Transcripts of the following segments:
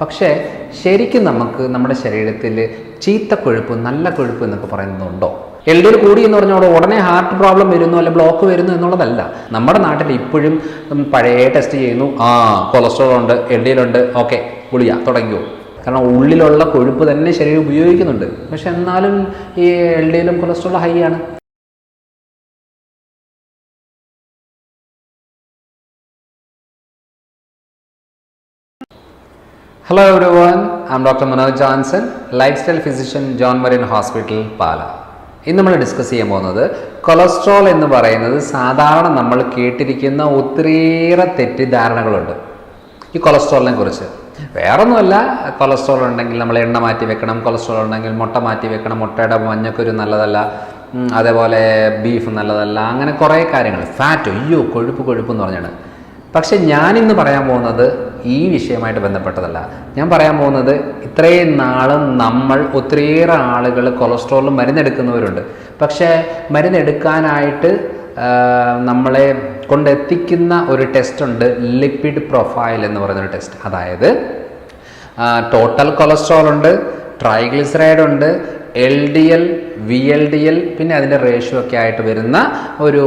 പക്ഷേ ശരിക്കും നമുക്ക് നമ്മുടെ ശരീരത്തിൽ ചീത്ത കൊഴുപ്പ് നല്ല കൊഴുപ്പ് എന്നൊക്കെ പറയുന്നുണ്ടോ എൽ ഡി എൽ കൂടി എന്ന് പറഞ്ഞാൽ ഉടനെ ഹാർട്ട് പ്രോബ്ലം വരുന്നു അല്ലെ ബ്ലോക്ക് വരുന്നു എന്നുള്ളതല്ല. നമ്മുടെ നാട്ടിൽ ഇപ്പോഴും പഴയ ടെസ്റ്റ് ചെയ്യുന്നു. ആ കൊളസ്ട്രോൾ ഉണ്ട് എൽ ഡി എൽ ഉണ്ട്. ഓക്കെ ഗുളിക തുടങ്ങിയോ കാരണം ഉള്ളിലുള്ള കൊഴുപ്പ് തന്നെ ശരീരം ഉപയോഗിക്കുന്നുണ്ട്. പക്ഷെ എന്നാലും ഈ എൽ ഡി കൊളസ്ട്രോൾ ഹൈ ആണ്. Hello everyone am doctor Manoj Johnson lifestyle physician John Marian hospital Pala ഇന്ന് നമ്മൾ ഡിസ്കസ് ചെയ്യാൻ പോകുന്നത് കൊളസ്ട്രോൾ എന്ന് പറയുന്നത് സാധാരണ നമ്മൾ കേട്ടിരിക്കുന്ന ഒത്തിരിയേറെ തെറ്റിദ്ധാരണകളുണ്ട്. ഈ കൊളസ്ട്രോളിനെ കുറിച്ച്. വേറൊന്നുമല്ല കൊളസ്ട്രോൾ ഉണ്ടെങ്കിൽ നമ്മൾ എണ്ണ മാറ്റി വെക്കണം കൊളസ്ട്രോൾ ഉണ്ടെങ്കിൽ മുട്ട മാറ്റി വെക്കണം മുട്ടയുടെ മഞ്ഞക്കുരു നല്ലതല്ല അതേപോലെ ബീഫ് നല്ലതല്ല അങ്ങനെ കുറേ കാര്യങ്ങൾ. ഫാറ്റ് അയ്യോ കൊഴുപ്പ് കൊഴുപ്പ് എന്ന് പറഞ്ഞാണ്. പക്ഷെ ഞാനിന്ന് പറയാൻ പോകുന്നത് ഈ വിഷയമായിട്ട് ബന്ധപ്പെട്ടതല്ല. ഞാൻ പറയാൻ പോകുന്നത് ഇത്രയും നാളും നമ്മൾ ഒത്തിരിയേറെ ആളുകൾ കൊളസ്ട്രോളും മരുന്നെടുക്കുന്നവരുണ്ട്. പക്ഷേ മരുന്നെടുക്കാനായിട്ട് നമ്മളെ കൊണ്ടെത്തിക്കുന്ന ഒരു ടെസ്റ്റ് ഉണ്ട് ലിപ്പിഡ് പ്രൊഫൈൽ എന്ന് പറയുന്ന ഒരു ടെസ്റ്റ്. അതായത് ടോട്ടൽ കൊളസ്ട്രോൾ ഉണ്ട് ട്രൈഗ്ലിസറൈഡ് ഉണ്ട് L D L V L D L പിന്നെ അതിന്റെ റേഷ്യോ ഒക്കെ ആയിട്ട് വരുന്ന ഒരു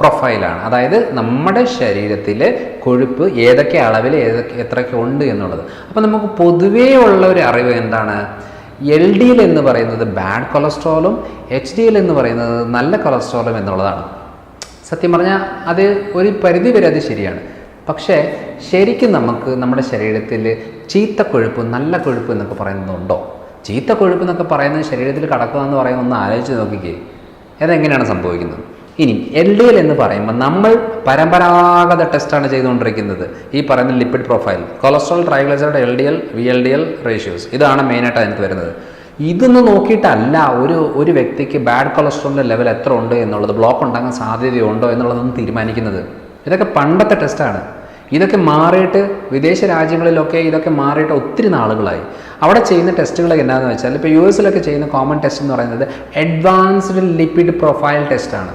പ്രൊഫൈലാണ്. അതായത് നമ്മുടെ ശരീരത്തിൽ കൊഴുപ്പ് ഏതൊക്കെ അളവിൽ ഏതൊക്കെ എത്രയൊക്കെ ഉണ്ട് എന്നുള്ളത്. അപ്പോൾ നമുക്ക് പൊതുവേ ഉള്ള ഒരു അറിവ് എന്താണ്? എൽ ഡി എൽ എന്ന് പറയുന്നത് ബാഡ് കൊളസ്ട്രോളും എച്ച് ഡി എൽ എന്ന് പറയുന്നത് നല്ല കൊളസ്ട്രോളും എന്നുള്ളതാണ്. സത്യം പറഞ്ഞാൽ അത് ഒരു പരിധി വരെ അത് ശരിയാണ്. പക്ഷേ ശരിക്കും നമുക്ക് നമ്മുടെ ശരീരത്തിൽ ചീത്ത കൊഴുപ്പ് നല്ല കൊഴുപ്പ് എന്നൊക്കെ പറയുന്നുണ്ടോ ചീത്ത കൊഴുപ്പ് എന്നൊക്കെ പറയുന്നത് ശരീരത്തിൽ കടക്കുക എന്ന് പറയുന്നത് ഒന്ന് ആലോചിച്ച് നോക്കിക്കേ. അതെങ്ങനെയാണ് സംഭവിക്കുന്നത്? ഇനി എൽ ഡി എൽ എന്ന് പറയുമ്പോൾ നമ്മൾ പരമ്പരാഗത ടെസ്റ്റാണ് ചെയ്തുകൊണ്ടിരിക്കുന്നത്. ഈ പറയുന്ന lipid profile cholesterol triglyceride L D L V L D L ratios. ഇതാണ് മെയിനായിട്ട് അതിനകത്ത് വരുന്നത്. ഇതൊന്നും നോക്കിയിട്ടല്ല ഒരു ഒരു വ്യക്തിക്ക് ബാഡ് കൊളസ്ട്രോളിന്റെ ലെവൽ എത്ര ഉണ്ട് എന്നുള്ളത് ബ്ലോക്ക് ഉണ്ടാകാൻ സാധ്യതയുണ്ടോ എന്നുള്ളതൊന്നും തീരുമാനിക്കുന്നത്. ഇതൊക്കെ പണ്ടത്തെ ടെസ്റ്റാണ് ഇതൊക്കെ മാറിയിട്ട് വിദേശ രാജ്യങ്ങളിലൊക്കെ ഇതൊക്കെ മാറിയിട്ട് ഒത്തിരി നാളുകളായി. അവിടെ ചെയ്യുന്ന ടെസ്റ്റുകളൊക്കെ എന്താണെന്ന് വെച്ചാൽ ഇപ്പോൾ യു എസിലൊക്കെ ചെയ്യുന്ന കോമൺ ടെസ്റ്റ് എന്ന് പറയുന്നത് അഡ്വാൻസ്ഡ് ലിപ്പിഡ് പ്രൊഫൈൽ ടെസ്റ്റാണ്.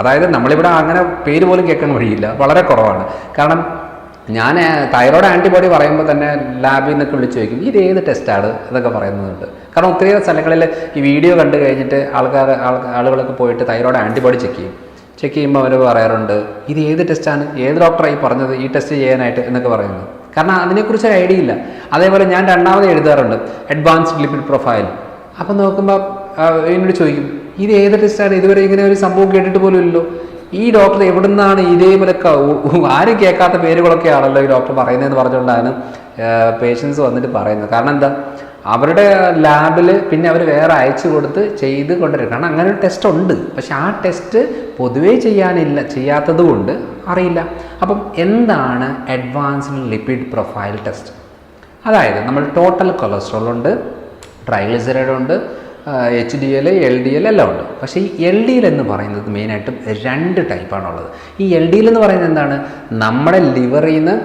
അതായത് നമ്മളിവിടെ അങ്ങനെ പേര് പോലും കേൾക്കാൻ വഴിയില്ല. വളരെ കുറവാണ്. കാരണം ഞാൻ തൈറോയ്ഡ് ആന്റിബോഡി പറയുമ്പോൾ തന്നെ ലാബിൽ നിന്നൊക്കെ വിളിച്ച് ചോദിക്കും ഇത് ഏത് ടെസ്റ്റാണ്? എന്നൊക്കെ പറയുന്നുണ്ട്. കാരണം ഒത്തിരി സ്ഥലങ്ങളിൽ ഈ വീഡിയോ കണ്ടു കഴിഞ്ഞിട്ട് ആൾക്കാർ ആൾ- ആളുകളൊക്കെ പോയിട്ട് തൈറോയ്ഡ് ആന്റിബോഡി ചെക്ക് ചെയ്യും. ചെക്ക് ചെയ്യുമ്പോൾ അവർ പറയാറുണ്ട് ഇത് ഏത് ടെസ്റ്റാണ് ഏത് ഡോക്ടറായി പറഞ്ഞത് ഈ ടെസ്റ്റ് ചെയ്യാനായിട്ട്? എന്നൊക്കെ പറയുന്നത് കാരണം അതിനെക്കുറിച്ച് ഒരു ഐഡിയ ഇല്ല. അതേപോലെ ഞാൻ രണ്ടാമത് എഴുതാറുണ്ട് അഡ്വാൻസ്ഡ് ലിപ്പിഡ് പ്രൊഫൈൽ അപ്പം നോക്കുമ്പോൾ എന്നോട് ചോദിക്കും ഇത് ഏത് ടെസ്റ്റാണ് ഇതുവരെ ഇങ്ങനെ ഒരു സംഭവം കേട്ടിട്ട് പോലും ഇല്ലല്ലോ. ഈ ഡോക്ടർ എവിടെ നിന്നാണ് ഇതേപോലെ ആരും കേൾക്കാത്ത പേരുകളൊക്കെ ആണല്ലോ ഈ ഡോക്ടർ പറയുന്നതെന്ന് പറഞ്ഞുകൊണ്ടാണ് പേഷ്യൻസ് വന്നിട്ട് പറയുന്നത്. കാരണം എന്താ? അവരുടെ ലാബിൽ പിന്നെ അവർ വേറെ അയച്ചു കൊടുത്ത് ചെയ്ത് കൊണ്ടുവരും. കാരണം അങ്ങനെ ഒരു ടെസ്റ്റ് ഉണ്ട്. പക്ഷെ ആ ടെസ്റ്റ് പൊതുവേ ചെയ്യാനില്ല ചെയ്യാത്തത് കൊണ്ട് അറിയില്ല. അപ്പം എന്താണ് അഡ്വാൻസ്ഡ് ലിപ്പിഡ് പ്രൊഫൈൽ ടെസ്റ്റ് അതായത് നമ്മൾ ടോട്ടൽ കൊളസ്ട്രോൾ ഉണ്ട് ട്രൈഗ്ലിസറൈഡ് ഉണ്ട് H D L L D L എല്ലാം ഉണ്ട്. പക്ഷേ ഈ എൽ ഡി എൽ എന്ന് പറയുന്നത് മെയിനായിട്ടും രണ്ട് ടൈപ്പാണുള്ളത് ഈ എൽ ഡി എൽ എന്ന് പറയുന്നത് എന്താണ്? നമ്മുടെ ലിവറിൽ നിന്ന്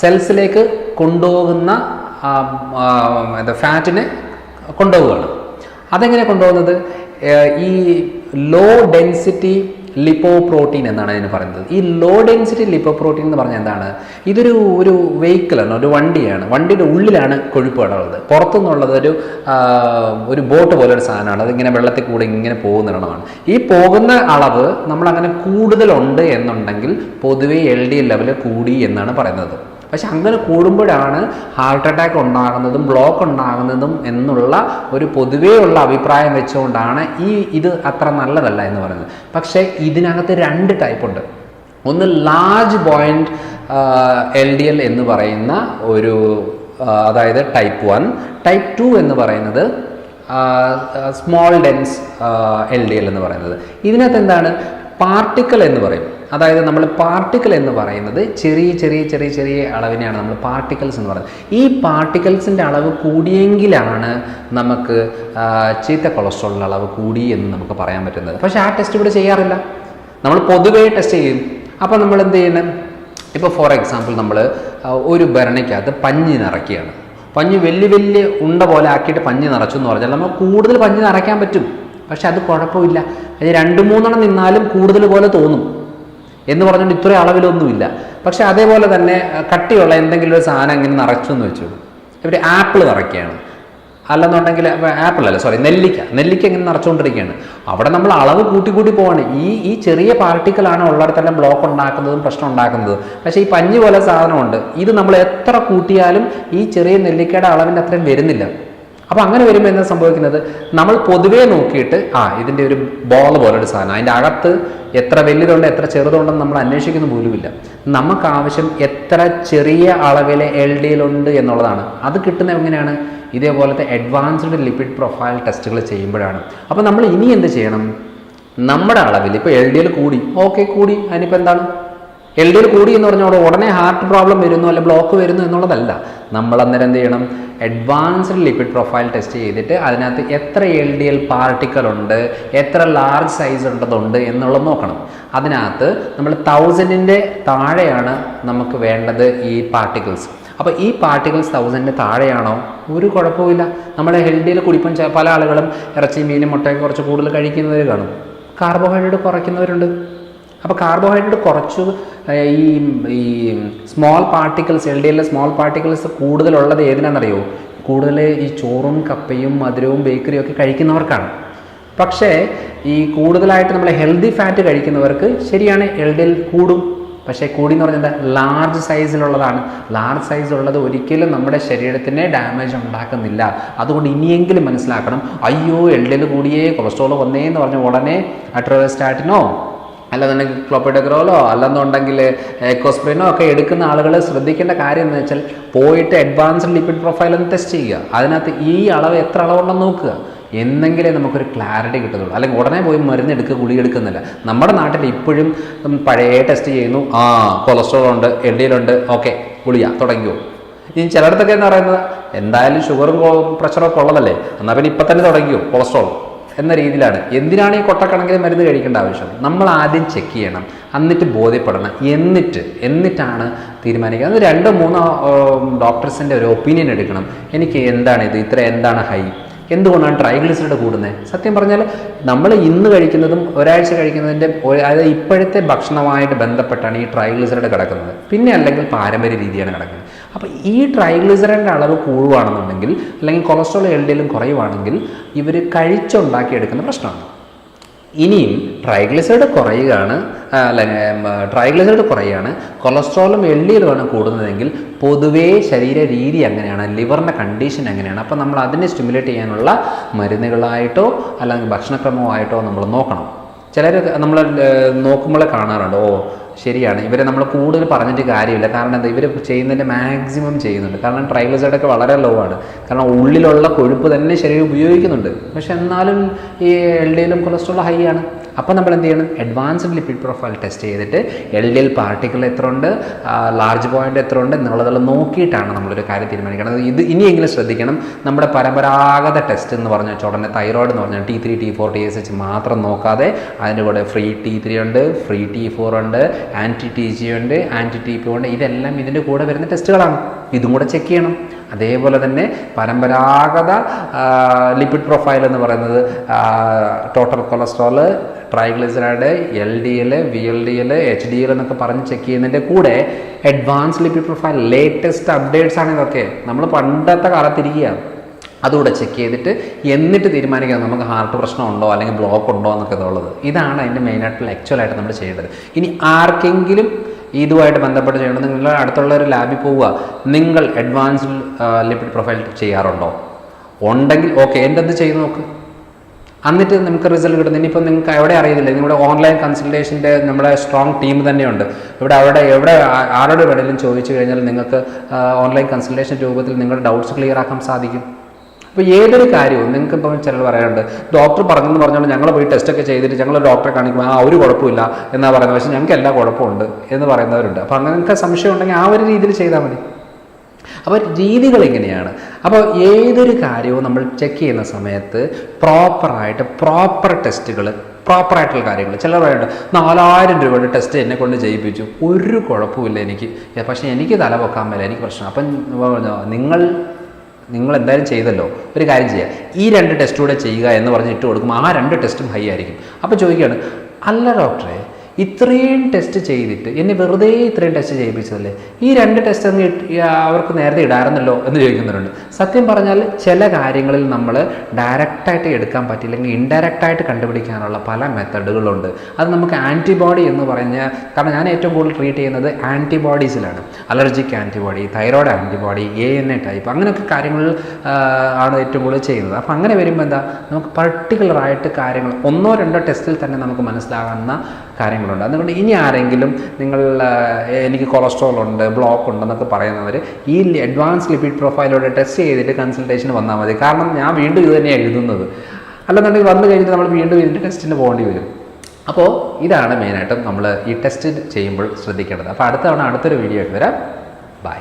സെൽസിലേക്ക് കൊണ്ടുപോകുന്ന എന്താ ഫാറ്റിനെ കൊണ്ടുപോവുകയാണ്. അതെങ്ങനെ കൊണ്ടുപോകുന്നത്? ഈ ലോ ഡെൻസിറ്റി ലിപ്പോ പ്രോട്ടീൻ എന്നാണ് അതിന് പറയുന്നത്. ഈ ലോ ഡെൻസിറ്റി ലിപ്പോ പ്രോട്ടീൻ എന്ന് പറഞ്ഞാൽ എന്താണ്? ഇതൊരു ഒരു വെഹിക്കിളാണ് ഒരു വണ്ടിയാണ്. വണ്ടിയുടെ ഉള്ളിലാണ് കൊഴുപ്പ് ഇടാനുള്ളത് പുറത്തുനിന്നുള്ളത് ഒരു ഒരു ബോട്ട് പോലെ ഒരു സാധനമാണ്. അതിങ്ങനെ വെള്ളത്തിൽ കൂടി ഇങ്ങനെ പോകുന്ന ഇടമാണ് ഈ പോകുന്ന അളവ് നമ്മൾ അങ്ങനെ കൂടുതലുണ്ട് എന്നുണ്ടെങ്കിൽ പൊതുവേ എൽ ഡി എൽ ലെവൽ കൂടി എന്നാണ് പറയുന്നത്. പക്ഷെ അങ്ങനെ കൂടുമ്പോഴാണ് ഹാർട്ട് അറ്റാക്ക് ഉണ്ടാകുന്നതും ബ്ലോക്ക് ഉണ്ടാകുന്നതും എന്നുള്ള ഒരു പൊതുവേ ഉള്ള അഭിപ്രായം വെച്ചുകൊണ്ടാണ് ഈ ഇത് അത്ര നല്ലതല്ല എന്ന് പറയുന്നത്. പക്ഷേ ഇതിനകത്ത് രണ്ട് ടൈപ്പ് ഉണ്ട്. ഒന്ന് large point L D L എന്ന് പറയുന്ന ഒരു അതായത് ടൈപ്പ് വൺ ടൈപ്പ് ടു എന്ന് പറയുന്നത് small dense L D L എന്ന് പറയുന്നത്. ഇതിനകത്ത് എന്താണ്? പാർട്ടിക്കൽ എന്ന് പറയും. അതായത് നമ്മൾ പാർട്ടിക്കിൾ എന്ന് പറയുന്നത് ചെറിയ ചെറിയ ചെറിയ ചെറിയ അളവിനെയാണ് നമ്മൾ പാർട്ടിക്കിൾസ് എന്ന് പറയുന്നത്. ഈ പാർട്ടിക്കിൾസിന്റെ അളവ് കൂടിയെങ്കിലാണ് നമുക്ക് ചീത്ത കൊളസ്ട്രോളിന്റെ അളവ് കൂടി എന്ന് നമുക്ക് പറയാൻ പറ്റുന്നത്. പക്ഷേ ആ ടെസ്റ്റ് ഇവിടെ ചെയ്യാറില്ല. നമ്മൾ പൊതുവേ ടെസ്റ്റ് ചെയ്യും. അപ്പോൾ നമ്മൾ എന്ത് ചെയ്യണം? ഇപ്പോൾ ഫോർ എക്സാമ്പിൾ നമ്മൾ ഒരു ഭരണിക്കകത്ത് പഞ്ഞി നിറയ്ക്കുകയാണ്. പഞ്ഞ് വലിയ വലിയ ഉണ്ട പോലെ ആക്കിയിട്ട് പഞ്ഞി നിറച്ചു എന്ന് പറഞ്ഞാൽ നമ്മൾ കൂടുതൽ പഞ്ഞി നിറയ്ക്കാൻ പറ്റും. പക്ഷെ അത് കുഴപ്പമില്ല. അത് രണ്ട് മൂന്നെണ്ണം നിന്നാലും കൂടുതൽ പോലെ തോന്നും. എന്ന് പറഞ്ഞുകൊണ്ട് ഇത്രയും അളവിലൊന്നുമില്ല. പക്ഷെ അതേപോലെ തന്നെ കട്ടിയുള്ള എന്തെങ്കിലും ഒരു സാധനം ഇങ്ങനെ നിറച്ചു എന്ന് വെച്ചു ഇവർ ആപ്പിൾ നിറയ്ക്കുകയാണ്. അല്ലെന്നുണ്ടെങ്കിൽ ആപ്പിൾ അല്ല സോറി നെല്ലിക്ക. നെല്ലിക്ക ഇങ്ങനെ നിറച്ചുകൊണ്ടിരിക്കുകയാണ്. അവിടെ നമ്മൾ അളവ് കൂട്ടി കൂട്ടി പോവാണ്. ഈ ഈ ചെറിയ പാർട്ടിക്കിളാണ് ഉള്ളിടത്തെല്ലാം ബ്ലോക്ക് ഉണ്ടാക്കുന്നതും പ്രശ്നം ഉണ്ടാക്കുന്നതും. പക്ഷേ ഈ പഞ്ഞി പോലെ സാധനമുണ്ട്. ഇത് നമ്മൾ എത്ര കൂട്ടിയാലും ഈ ചെറിയ നെല്ലിക്കയുടെ അളവിന്റെ അത്രയും വരുന്നില്ല. അപ്പോൾ അങ്ങനെ വരുമ്പോൾ എന്താ സംഭവിക്കുന്നത്? നമ്മൾ പൊതുവേ നോക്കിയിട്ട് ആ ഇതിന്റെ ഒരു ബോൾ പോലെ ഒരു സാധനം. അതിന്റെ അകത്ത് എത്ര വലുതുണ്ട് എത്ര ചെറുതുണ്ടെന്ന് നമ്മൾ അന്വേഷിക്കുന്ന പോലുമില്ല. നമുക്ക് ആവശ്യം എത്ര ചെറിയ അളവിലെ എൽ ഡിയിലുണ്ട് എന്നുള്ളതാണ്. അത് കിട്ടുന്ന എങ്ങനെയാണ്? ഇതേപോലത്തെ അഡ്വാൻസ്ഡ് ലിപ്പിഡ് പ്രൊഫൈൽ ടെസ്റ്റുകൾ ചെയ്യുമ്പോഴാണ്. അപ്പോൾ നമ്മൾ ഇനി എന്ത് ചെയ്യണം? നമ്മുടെ അളവിൽ ഇപ്പോൾ എൽ ഡി എൽ കൂടി. ഓക്കെ കൂടി. അതിനിപ്പോൾ എന്താണ്? എൽ ഡി എൽ കൂടി എന്ന് പറഞ്ഞാൽ ഉടനെ ഹാർട്ട് പ്രോബ്ലം വരുന്നു അല്ലെ ബ്ലോക്ക് വരുന്നു എന്നുള്ളതല്ല. നമ്മൾ അന്നേരം എന്ത് ചെയ്യണം? അഡ്വാൻസ്ഡ് ലിപ്പിഡ് പ്രൊഫൈൽ ടെസ്റ്റ് ചെയ്തിട്ട് അതിനകത്ത് എത്ര എൽ ഡി എൽ പാർട്ടിക്കൽ ഉണ്ട് എത്ര ലാർജ് സൈസ് ഉണ്ടതുണ്ട് എന്നുള്ളത് നോക്കണം. അതിനകത്ത് നമ്മൾ തൗസൻഡിന്റെ താഴെയാണ് നമുക്ക് വേണ്ടത് ഈ പാർട്ടിക്കിൾസ് അപ്പോൾ ഈ പാർട്ടിക്കിൾസ് തൗസൻഡിന്റെ താഴെയാണോ? ഒരു കുഴപ്പമില്ല നമ്മുടെ ഹെൽഡിയിൽ കുടിപ്പം പല ആളുകളും ഇറച്ചി മീനും മുട്ടയൊക്കെ കുറച്ച് കൂടുതൽ കഴിക്കുന്നവർ കാണും. കാർബോഹൈഡ്രേറ്റ് കുറയ്ക്കുന്നവരുണ്ട്. അപ്പോൾ കാർബോഹൈഡ്രേറ്റ് കുറച്ച് ഈ ഈ സ്മോൾ പാർട്ടിക്കിൾസ് എൽ ഡി എല്ലിലെ സ്മോൾ പാർട്ടിക്കിൾസ് കൂടുതലുള്ളത് ഏതിനാണെന്നറിയോ? കൂടുതൽ ഈ ചോറും കപ്പയും മധുരവും ബേക്കറിയും ഒക്കെ കഴിക്കുന്നവർക്കാണ്. പക്ഷേ ഈ കൂടുതലായിട്ട് നമ്മൾ ഹെൽത്തി ഫാറ്റ് കഴിക്കുന്നവർക്ക് ശരിയാണ് എൽ ഡി എൽ കൂടും. പക്ഷേ കൂടി എന്ന് പറഞ്ഞാൽ ലാർജ് സൈസിലുള്ളതാണ് ലാർജ് സൈസ് ഒരിക്കലും നമ്മുടെ ശരീരത്തിന് ഡാമേജ് ഉണ്ടാക്കുന്നില്ല. അതുകൊണ്ട് ഇനിയെങ്കിലും മനസ്സിലാക്കണം അയ്യോ എൽ ഡി എൽ കൂടിയേ കൊളസ്ട്രോൾ വന്നേ എന്ന് പറഞ്ഞ ഉടനെ അട്രോസ്റ്റാറ്റിനോ അല്ലെന്നുണ്ടെങ്കിൽ ക്ലോപ്പിഡഗ്രോലോ അല്ലെന്നുണ്ടെങ്കിൽ എക്കോസ്പ്രിനോ ഒക്കെ എടുക്കുന്ന ആളുകൾ ശ്രദ്ധിക്കേണ്ട കാര്യം എന്ന് വെച്ചാൽ പോയിട്ട് അഡ്വാൻസ്ഡ് ലിപ്പിഡ് പ്രൊഫൈൽ ഒന്ന് ടെസ്റ്റ് ചെയ്യുക. അതിനകത്ത് ഈ അളവ് എത്ര അളവുണ്ടെന്ന് നോക്കുക. എന്നെങ്കിലേ നമുക്കൊരു ക്ലാരിറ്റി കിട്ടുന്നുള്ളൂ അല്ലെങ്കിൽ ഉടനെ പോയി മരുന്ന് എടുക്കുക ഗുളി എടുക്കുന്നില്ല. നമ്മുടെ നാട്ടിൽ ഇപ്പോഴും പഴയ ടെസ്റ്റ് ചെയ്യുന്നു. ആ കൊളസ്ട്രോൾ ഉണ്ട് എൽ ഡി ഉണ്ട്. ഓക്കെ ഗുളിയാ തുടങ്ങിയോ ഇനി ചിലയിടത്തൊക്കെ എന്ന് പറയുന്നത് എന്തായാലും ഷുഗറും പ്രഷറും ഒക്കെ ഉള്ളതല്ലേ? എന്നാൽ പിന്നെ ഇപ്പം തന്നെ തുടങ്ങിയോ കൊളസ്ട്രോൾ എന്ന രീതിയിലാണ്. എന്തിനാണ് ഈ കൊട്ടക്കണക്കിന് മരുന്ന് കഴിക്കേണ്ട ആവശ്യം? നമ്മൾ ആദ്യം ചെക്ക് ചെയ്യണം. എന്നിട്ട് ബോധ്യപ്പെടണം. എന്നിട്ട് എന്നിട്ടാണ് തീരുമാനിക്കുക. അത് രണ്ടോ മൂന്നോ ഡോക്ടേഴ്സിന്റെ ഒരു ഒപ്പീനിയൻ എടുക്കണം. എനിക്ക് എന്താണ് ഇത്? ഇത്ര എന്താണ് ഹൈ എന്തുകൊണ്ടാണ് ട്രൈഗ്ലിസറിഡ് കൂടുന്നത്? സത്യം പറഞ്ഞാൽ നമ്മൾ ഇന്ന് കഴിക്കുന്നതും ഒരാഴ്ച കഴിക്കുന്നതിന്റെ അതായത് ഇപ്പോഴത്തെ ഭക്ഷണമായിട്ട് ബന്ധപ്പെട്ടാണ് ഈ ട്രൈഗ്ലിസറിഡ് കിടക്കുന്നത്. പിന്നെ അല്ലെങ്കിൽ പാരമ്പര്യ രീതിയാണ് കിടക്കുന്നത്. അപ്പോൾ ഈ ട്രൈഗ്ലിസറിന്റെ അളവ് കൂടുകയാണെന്നുണ്ടെങ്കിൽ അല്ലെങ്കിൽ കൊളസ്ട്രോൾ എൽ ഡിയിലും കുറയുവാണെങ്കിൽ ഇവർ കഴിച്ചുണ്ടാക്കിയെടുക്കുന്ന പ്രശ്നമാണ്. ഇനിയും ട്രൈഗ്ലിസൈഡ് കുറയുകയാണ് അല്ലെങ്കിൽ ട്രൈഗ്ലിസൈഡ് കുറയുകയാണ്. കൊളസ്ട്രോളും എള്ളിയിലുമാണ് കൂടുന്നതെങ്കിൽ പൊതുവേ ശരീര രീതി അങ്ങനെയാണ് ലിവറിന്റെ കണ്ടീഷൻ എങ്ങനെയാണ് അപ്പോൾ നമ്മൾ അതിനെ സ്റ്റിമുലേറ്റ് ചെയ്യാനുള്ള മരുന്നുകളായിട്ടോ അല്ലെങ്കിൽ ഭക്ഷണക്രമമായിട്ടോ നമ്മൾ നോക്കണം. ചിലർ നമ്മൾ നോക്കുമ്പോൾ കാണാറുണ്ട്. ഓ ശരിയാണ്. ഇവരെ നമ്മൾ കൂടുതൽ പറഞ്ഞിട്ട് കാര്യമില്ല. കാരണം എന്താ ഇവർ ചെയ്യുന്നതിന്റെ മാക്സിമം ചെയ്യുന്നുണ്ട്. കാരണം ട്രൈഗ്ലിസൈഡൊക്കെ വളരെ ലോ ആണ്. കാരണം ഉള്ളിലുള്ള കൊഴുപ്പ് തന്നെ ശരീരം ഉപയോഗിക്കുന്നുണ്ട്. പക്ഷെ എന്നാലും ഈ എൽ ഡി കൊളസ്ട്രോൾ ഹൈ ആണ്. അപ്പോൾ നമ്മൾ എന്ത് ചെയ്യണം? അഡ്വാൻസ്ഡ് ലിപ്പിഡ് പ്രൊഫൈൽ ടെസ്റ്റ് ചെയ്തിട്ട് എൽ ഡി എൽ പാർട്ടിക്കിൾ എത്ര ഉണ്ട് ലാർജ് പോയിന്റ് എത്ര ഉണ്ട് എന്നുള്ളതെല്ലാം നോക്കിയിട്ടാണ് നമ്മളൊരു കാര്യം തീരുമാനിക്കുന്നത് ഇത് ഇനിയെങ്കിലും ശ്രദ്ധിക്കണം. നമ്മുടെ പരമ്പരാഗത ടെസ്റ്റ് എന്ന് പറഞ്ഞ ഉടനെ തൈറോയിഡ് എന്ന് പറഞ്ഞാൽ T three T four T S H മാത്രം നോക്കാതെ അതിന്റെ കൂടെ ഫ്രീ ടി ത്രീ ഉണ്ട് ഫ്രീ ടി ഫോർ ഉണ്ട് ആന്റി ടി ജി ഉണ്ട് ആന്റി ടി പി ഉണ്ട്. ഇതെല്ലാം ഇതിന്റെ കൂടെ വരുന്ന ടെസ്റ്റുകളാണ് ഇതും കൂടെ ചെക്ക് ചെയ്യണം. അതേപോലെ തന്നെ പരമ്പരാഗത ലിപ്പിഡ് പ്രൊഫൈൽ എന്ന് പറയുന്നത് total cholesterol triglyceride L D L V L D L H D L എന്നൊക്കെ പറഞ്ഞ് ചെക്ക് ചെയ്യുന്നതിന്റെ കൂടെ advance lipid profile latest updates ആണ് ഇതൊക്കെ. നമ്മൾ പണ്ടത്തെ കാലത്തിരിക്കുകയാണ് അതുകൂടെ ചെക്ക് ചെയ്തിട്ട് എന്നിട്ട് തീരുമാനിക്കാം നമുക്ക് ഹാർട്ട് പ്രശ്നമുണ്ടോ അല്ലെങ്കിൽ ബ്ലോക്ക് ഉണ്ടോ എന്നൊക്കെ ഉള്ളത്. ഇതാണ് അതിന്റെ മെയിനായിട്ടുള്ള ആക്ച്വലായിട്ട് നമ്മൾ ചെയ്യേണ്ടത്. ഇനി ആർക്കെങ്കിലും ഇതുമായിട്ട് ബന്ധപ്പെട്ട് ചെയ്യണം. നിങ്ങൾ അടുത്തുള്ള ഒരു ലാബിൽ പോവുക. നിങ്ങൾ അഡ്വാൻസ്ഡ് ലിപ്പിഡ് പ്രൊഫൈൽ ചെയ്യാറുണ്ടോ? ഉണ്ടെങ്കിൽ ഓക്കെ എന്റെ എന്ത് ചെയ്ത് നോക്ക്. എന്നിട്ട് നമുക്ക് റിസൾട്ട് കിട്ടുന്നത്. ഇനിയിപ്പോൾ നിങ്ങൾക്ക് എവിടെ അറിയുന്നില്ല നിങ്ങളുടെ ഓൺലൈൻ കൺസൾട്ടേഷന്റെ നമ്മുടെ സ്ട്രോങ് ടീം തന്നെയുണ്ട്. ഇവിടെ അവിടെ എവിടെ ആരോട് വേണമെങ്കിലും ചോദിച്ചു കഴിഞ്ഞാൽ നിങ്ങൾക്ക് ഓൺലൈൻ കൺസൾട്ടേഷൻ രൂപത്തിൽ നിങ്ങളുടെ ഡൗട്ട്സ് ക്ലിയർ ആക്കാൻ സാധിക്കും. അപ്പോൾ ഏതൊരു കാര്യവും നിങ്ങൾക്ക് ഇപ്പം ചിലർ പറയാറുണ്ട് ഡോക്ടർ പറഞ്ഞെന്ന് പറഞ്ഞുകൊണ്ട് ഞങ്ങൾ പോയി ടെസ്റ്റൊക്കെ ചെയ്തിട്ട് ഞങ്ങൾ ഡോക്ടറെ കാണിക്കുമ്പോൾ ആ ഒരു കുഴപ്പമില്ല എന്നാണ് പറയുന്നത്. പക്ഷേ ഞങ്ങൾക്ക് എല്ലാ കുഴപ്പമുണ്ട് എന്ന് പറയുന്നവരുണ്ട്. അപ്പോൾ അങ്ങനത്തെ സംശയം ഉണ്ടെങ്കിൽ ആ ഒരു രീതിയിൽ ചെയ്താൽ മതി. അപ്പോൾ രീതികൾ എങ്ങനെയാണ്? അപ്പോൾ ഏതൊരു കാര്യവും നമ്മൾ ചെക്ക് ചെയ്യുന്ന സമയത്ത് പ്രോപ്പറായിട്ട് പ്രോപ്പർ ടെസ്റ്റുകൾ പ്രോപ്പറായിട്ടുള്ള കാര്യങ്ങൾ ചിലർ പറയുന്നുണ്ട് നാലായിരം രൂപയുടെ ടെസ്റ്റ് എന്നെ കൊണ്ട് ചെയ്യിപ്പിച്ചു. ഒരു കുഴപ്പമില്ല എനിക്ക്. പക്ഷേ എനിക്ക് തല പൊക്കാൻ മേല എനിക്ക് പ്രശ്നം. അപ്പം നിങ്ങൾ നിങ്ങൾ എന്തായാലും ചെയ്തല്ലോ. ഒരു കാര്യം ചെയ്യുക ഈ രണ്ട് ടെസ്റ്റ് കൂടെ ചെയ്യുക എന്ന് പറഞ്ഞ് ഇട്ട് കൊടുക്കുമ്പോൾ ആ രണ്ട് ടെസ്റ്റും ഹൈ ആയിരിക്കും. അപ്പോൾ ചോദിക്കുകയാണ് അല്ല ഡോക്ടറെ ഇത്രയും ടെസ്റ്റ് ചെയ്തിട്ട് എന്നെ വെറുതെ ഇത്രയും ടെസ്റ്റ് ചെയ്യിപ്പിച്ചതല്ലേ? ഈ രണ്ട് ടെസ്റ്റ് അങ്ങ് അവർക്ക് നേരത്തെ ഇടാറുന്നല്ലോ എന്ന് ചോദിക്കുന്നവരുണ്ട്. സത്യം പറഞ്ഞാൽ ചില കാര്യങ്ങളിൽ നമ്മൾ ഡയറക്റ്റായിട്ട് എടുക്കാൻ പറ്റില്ലെങ്കിൽ ഇൻഡയറക്റ്റായിട്ട് കണ്ടുപിടിക്കാനുള്ള പല മെത്തഡുകളുണ്ട്. അത് നമുക്ക് ആന്റിബോഡി എന്ന് പറഞ്ഞ കാരണം ഞാൻ ഏറ്റവും കൂടുതൽ ട്രീറ്റ് ചെയ്യുന്നത് ആന്റിബോഡീസിലാണ് allergic antibody thyroid antibody A N A type അങ്ങനെയൊക്കെ കാര്യങ്ങൾ ആണ് ഏറ്റവും കൂടുതൽ ചെയ്യുന്നത്. അപ്പോൾ അങ്ങനെ വരുമ്പോൾ എന്താ? നമുക്ക് പർട്ടിക്കുലറായിട്ട് കാര്യങ്ങൾ ഒന്നോ രണ്ടോ ടെസ്റ്റിൽ തന്നെ നമുക്ക് മനസ്സിലാകുന്ന കാര്യങ്ങളുണ്ട്. അതുകൊണ്ട് ഇനി ആരെങ്കിലും നിങ്ങൾ എനിക്ക് കൊളസ്ട്രോൾ ഉണ്ട് ബ്ലോക്ക് ഉണ്ടെന്നൊക്കെ പറയുന്നവർ ഈ അഡ്വാൻസ് ലിപ്പിഡ് പ്രൊഫൈലോടെ ടെസ്റ്റ് ചെയ്തിട്ട് കൺസൾട്ടേഷൻ വന്നാൽ മതി. കാരണം ഞാൻ വീണ്ടും ഇത് തന്നെയാണ് എഴുതുന്നത്. അല്ലെന്നുണ്ടെങ്കിൽ വന്നു കഴിഞ്ഞിട്ട് നമ്മൾ വീണ്ടും ഇതിന്റെ ടെസ്റ്റിന് പോകേണ്ടി വരും. അപ്പോൾ ഇതാണ് മെയിനായിട്ടും നമ്മൾ ഈ ടെസ്റ്റ് ചെയ്യുമ്പോൾ ശ്രദ്ധിക്കേണ്ടത്. അപ്പോൾ അടുത്ത തവണ അടുത്തൊരു വീഡിയോ ആയിട്ട് വരാം. ബൈ